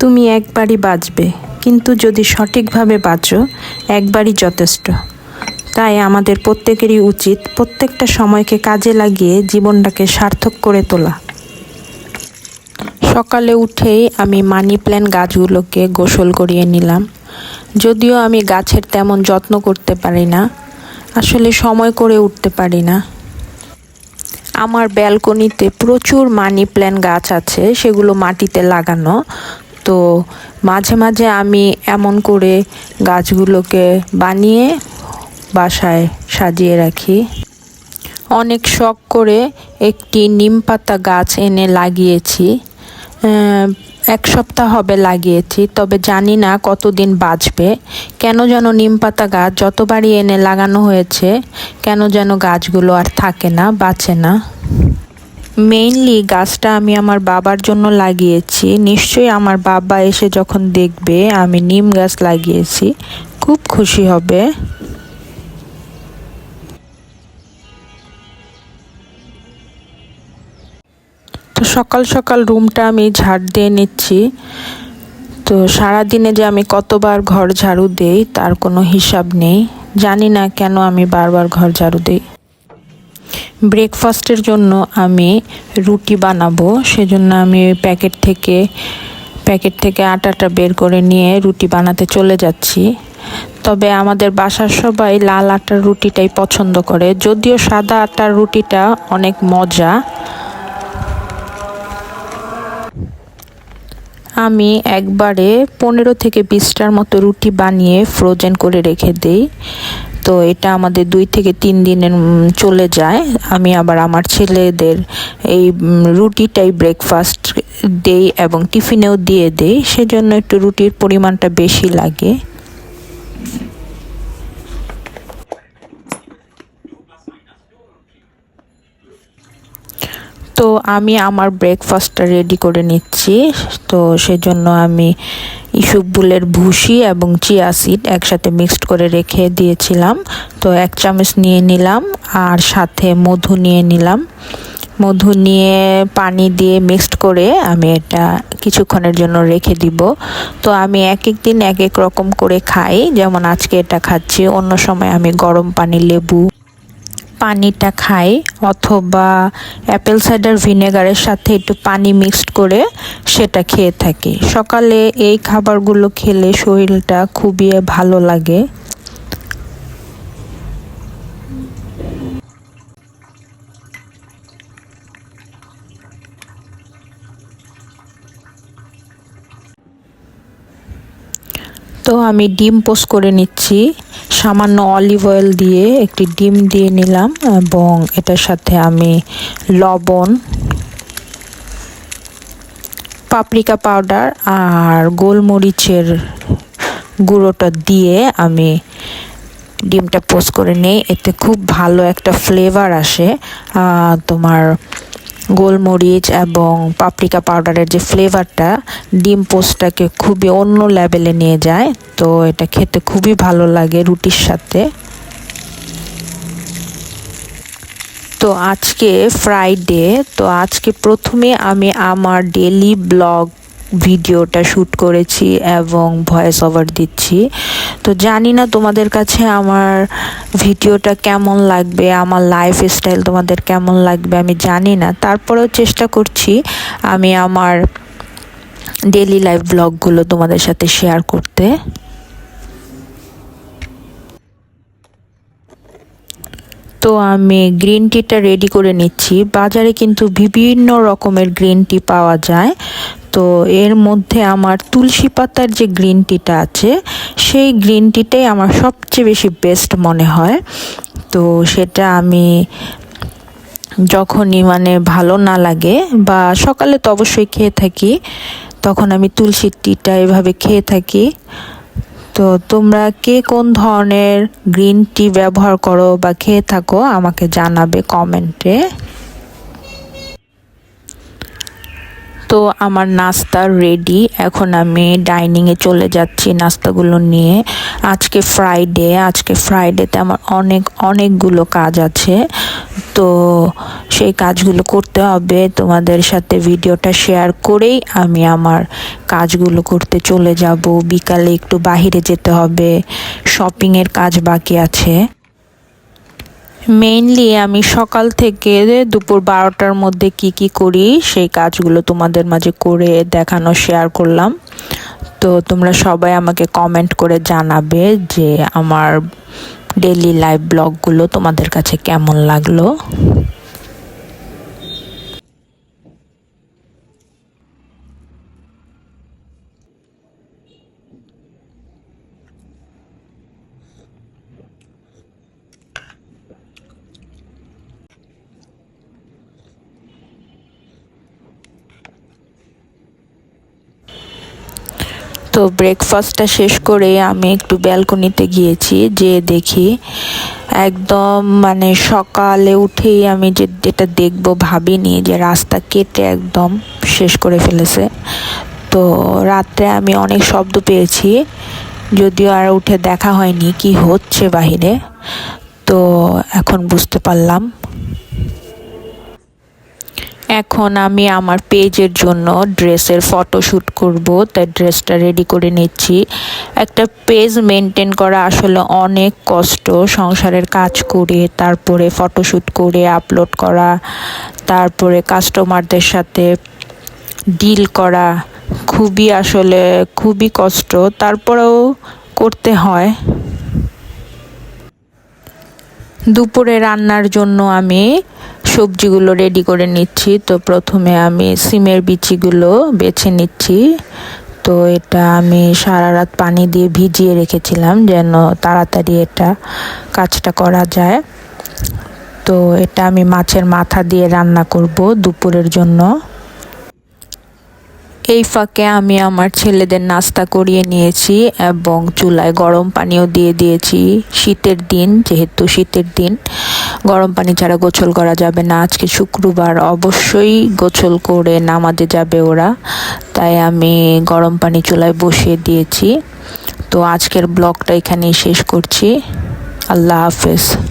তুমি একবারই বাঁচবে, কিন্তু যদি সঠিকভাবে বাঁচো, একবারই যথেষ্ট। তাই আমাদের প্রত্যেকেরই উচিত প্রত্যেকটা সময়কে কাজে লাগিয়ে জীবনটাকে সার্থক করে তোলা। সকালে উঠেই আমি মানি প্ল্যান্ট গাছগুলোকে গোসল করিয়ে নিলাম। যদিও আমি গাছের তেমন যত্ন করতে পারি না, আসলে সময় করে উঠতে পারি না। আমার ব্যালকনিতে প্রচুর মানি প্ল্যান্ট গাছ আছে, সেগুলো মাটিতে লাগানো তো মাঝে মাঝে আমি এমন করে গাছগুলোকে বানিয়ে বাসায় সাজিয়ে রাখি। অনেক শখ করে একটি নিম পাতা গাছ এনে লাগিয়েছি। এক সপ্তাহ হবে লাগিয়েছি, তবে জানি না কতদিন বাঁচবে। কেন যেন নিম পাতা গাছ যতবারই এনে লাগানো হয়েছে, কেন যেন গাছগুলো আর থাকে না, বাঁচে না। মেইনলি গাছটা আমি আমার বাবার জন্য লাগিয়েছি। নিশ্চয়ই আমার বাবা এসে যখন দেখবে, আমি নিম গাছ লাগিয়েছি। খুব খুশি হবে। তো সকাল সকাল রুমটা আমি ঝাড় দিয়ে নিচ্ছি। তো সারাদিনে যে আমি কতবার ঘর ঝাড়ু দেই, তার কোনো হিসাব নেই। জানি না কেন আমি বারবার ঘর ঝাড়ু দিই। ব্রেকফাস্টের জন্য আমি রুটি বানাবো। সেজন্য আমি প্যাকেট থেকে প্যাকেট থেকে আটাটা বের করে নিয়ে রুটি বানাতে চলে যাচ্ছি। তবে আমাদের বাসার সবাই লাল আটার রুটিটাই পছন্দ করে। যদিও সাদা আটার রুটিটা অনেক মজা। আমি একবারে পনেরো থেকে বিশটার মতো রুটি বানিয়ে ফ্রোজেন করে রেখে দিই। তো এটা আমাদের দুই থেকে তিন দিনের চলে যায়। আমি আবার আমার ছেলেদের এই রুটিটাই ব্রেকফাস্ট দেই এবং টিফিনেও দিয়ে দেই। সেজন্য একটু রুটির পরিমাণটা বেশি লাগে। আমি আমার ব্রেকফাস্টটা রেডি করে নিচ্ছি। তো সেজন্য আমি ইসুবগুলের ভুসি এবং চিয়া সিড একসাথে মিক্সড করে রেখে দিয়েছিলাম। তো এক চামচ নিয়ে নিলাম আর সাথে মধু নিয়ে নিলাম। মধু নিয়ে পানি দিয়ে মিক্সড করে আমি এটা কিছুক্ষণের জন্য রেখে দিব। তো আমি এক এক দিন এক এক রকম করে খাই। যেমন আজকে এটা খাচ্ছি, অন্য সময় আমি গরম পানি লেবু পানিটা খাই অথবা অ্যাপেল সাইডার ভিনেগারের সাথে একটু পানি মিক্সড করে সেটা খেয়ে থাকি। সকালে এই খাবারগুলো খেলে শরীরটা খুবই ভালো লাগে। তো আমি ডিম পোস্ট করে নিচ্ছি। সামান্য অলিভ অয়েল দিয়ে একটি ডিম দিয়ে নিলাম এবং এটার সাথে আমি লবণ পাপরিকা পাউডার আর গোলমরিচের গুঁড়োটা দিয়ে আমি ডিমটা পোস্ট করে নেই। এতে খুব ভালো একটা ফ্লেভার আসে তোমার গোলমরিচ এবং পাপরিকা পাউডারের যে ফ্লেভারটা ডিম পোস্টটাকে খুবই অন্য লেভেলে নিয়ে যায়। তো এটা খেতে খুবই ভালো লাগে রুটির সাথে। তো আজকে ফ্রাইডে তো আজকে প্রথমে আমি আমার ডেলি ব্লগ ভিডিওটা শ্যুট করেছি এবং ভয়েস ওভার দিচ্ছি। তো জানি না তোমাদের কাছে আমার ভিডিওটা কেমন লাগবে, আমার লাইফ স্টাইল তোমাদের কেমন লাগবে আমি জানি না। তারপরেও চেষ্টা করছি আমি আমার ডেলি লাইফ ব্লগগুলো তোমাদের সাথে শেয়ার করতে। তো আমি গ্রিন টিটা রেডি করে নিচ্ছি। বাজারে কিন্তু বিভিন্ন রকমের গ্রিন টি পাওয়া যায়। তো এর মধ্যে আমার তুলসী পাতার যে গ্রিন টিটা আছে, সেই গ্রিন টিটাই আমার সবচেয়ে বেশি বেস্ট মনে হয়। তো সেটা আমি যখনই মানে ভালো না লাগে বা সকালে তো অবশ্যই খেয়ে থাকি, তখন আমি তুলসীর টিটা এভাবে খেয়ে থাকি। তো তোমরা কে কোন ধরনের গ্রিন টি ব্যবহার করো বা খেয়ে থাকো আমাকে জানাবে কমেন্টে তো আমার নাস্তা রেডি এখন আমি ডাইনিংয়ে চলে যাচ্ছি নাস্তাগুলো নিয়ে। আজকে ফ্রাইডে আজকে ফ্রাইডেতে আমার অনেক, অনেকগুলো কাজ আছে। তো সেই কাজগুলো করতে হবে। তোমাদের সাথে ভিডিওটা শেয়ার করেই আমি আমার কাজগুলো করতে চলে যাব। বিকালে একটু বাহিরে যেতে হবে। শপিংয়ের কাজ বাকি আছে। মেইনলি আমি সকাল থেকে দুপুর বারোটার মধ্যে কি কি করি, সেই কাজগুলো তোমাদের মাঝে করে দেখানো শেয়ার করলাম। তো তোমরা সবাই আমাকে কমেন্ট করে জানাবে যে আমার ডেলি লাইভ ব্লগগুলো তোমাদের কাছে কেমন লাগল। তো ব্রেকফাস্টটা শেষ করে আমি একটু ব্যালকনিতে গিয়েছি যে দেখি একদম মানে সকালে উঠেই আমি যে যেটা দেখব ভাবিনি যে রাস্তা কেটে একদম শেষ করে ফেলেছে। তো রাত্রে আমি অনেক শব্দ পেয়েছি, যদিও আর উঠে দেখা হয়নি কি হচ্ছে বাহিরে। তো এখন বুঝতে পারলাম এখন আমি আমার পেজের জন্য ড্রেসের ফটোশ্যুট করব, তাই ড্রেসটা রেডি করে নিচ্ছি। একটা পেজ মেনটেন করা আসলে অনেক কষ্ট, সংসারের কাজ করে, তারপরে ফটোশ্যুট করে আপলোড করা, তারপরে কাস্টমারদের সাথে ডিল করা, খুবই আসলে খুবই কষ্ট, তারপরেও করতে হয়। দুপুরে রান্নার জন্য আমি সবজিগুলো রেডি করে নিচ্ছি। তো প্রথমে আমি সিমের বিচিগুলো বেছে নিচ্ছি। তো এটা আমি সারা রাত পানি দিয়ে ভিজিয়ে রেখেছিলাম যেন তাড়াতাড়ি এটা কাজটা করা যায়। তো এটা আমি মাছের মাথা দিয়ে রান্না করব দুপুরের জন্য। এই ফাঁকে আমি আমার ছেলেদের নাস্তা করিয়ে নিয়েছি এবং চুলায় গরম পানিও দিয়ে দিয়েছি। শীতের দিন, যেহেতু শীতের দিন গরম পানি ছাড়া গোসল করা যাবে না। আজকে শুক্রবার অবশ্যই গোসল করে নামাজে যাবে ওরা। তাই আমি গরম পানি চুলায় বসিয়ে দিয়েছি। তো আজকের ব্লগটা এখানেই শেষ করছি। আল্লাহ হাফেজ।